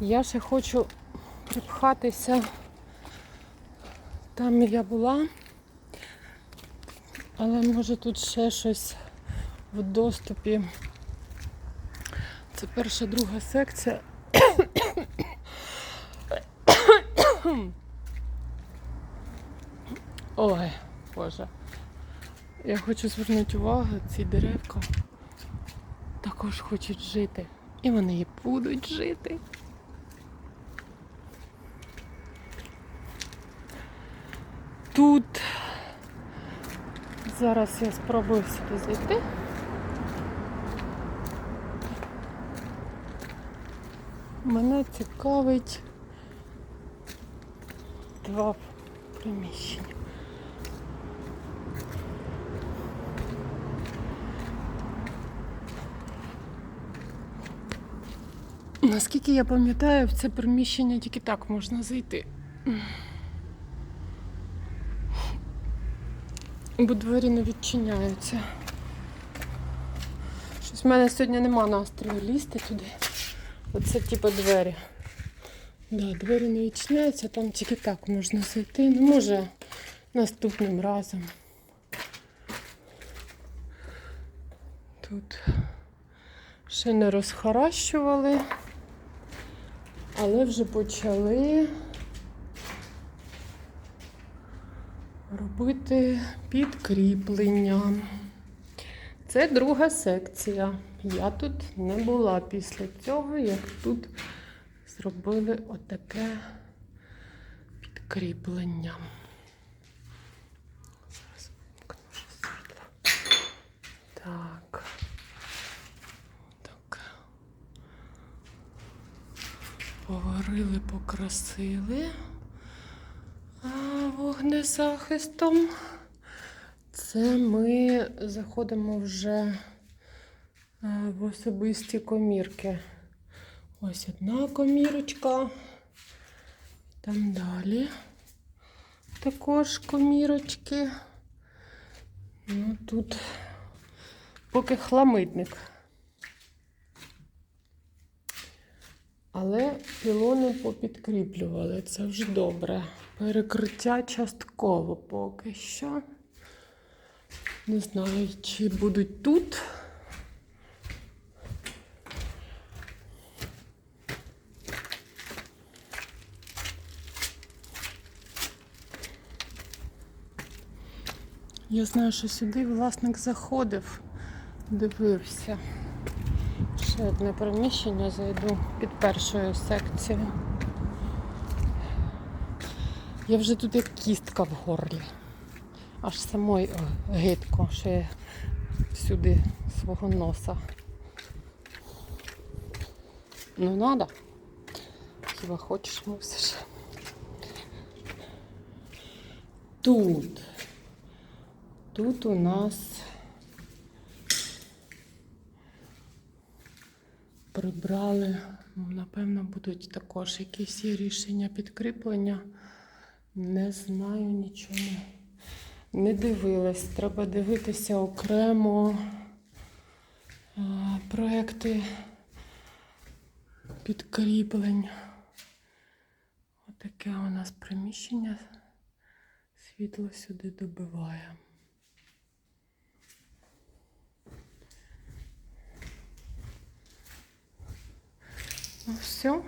Я ще хочу припхатися. Там я була, але може тут ще щось в доступі. Це перша, друга секція. Ой, Боже. Я хочу звернути увагу, ці деревка також хочуть жити. І вони і будуть жити. Тут зараз я спробую сюди зайти. Мене цікавить два приміщення. Наскільки я пам'ятаю, в це приміщення тільки так можна зайти. Бо двері не відчиняються. Щось в мене сьогодні нема настрою лізти туди. Оце типу двері. Да, двері не відчиняються, там тільки так можна зайти. Ну, може, наступним разом. Тут ще не розхаращували, але вже почали робити підкріплення. Це друга секція. Я тут не була після цього, як тут зробили отаке підкріплення. Зараз вимкну світло. Так. Так. Поварили, покрасили. Вогнезахистом. Це ми заходимо вже е, в особисті комірки. Ось одна комірочка. Там далі також комірочки. Ну, тут поки хламидник. Але пілони попідкріплювали. Це вже добре. Перекриття частково поки що. Не знаю, чи будуть тут. Я знаю, що сюди власник заходив, дивився. Ще одне приміщення зайду під першою секцією. Я вже тут як кістка в горлі. Аж самой гидко, що я сюди свого носа. Ну надо. Хіба хочеш, мусиш. Тут. Тут у нас прибрали, ну, напевно, будуть також якісь рішення підкріплення. Не знаю нічого. Не, дивилась. Треба дивитися окремо проекти підкріплень. Отаке у нас приміщення. Світло сюди добиває. Ну все.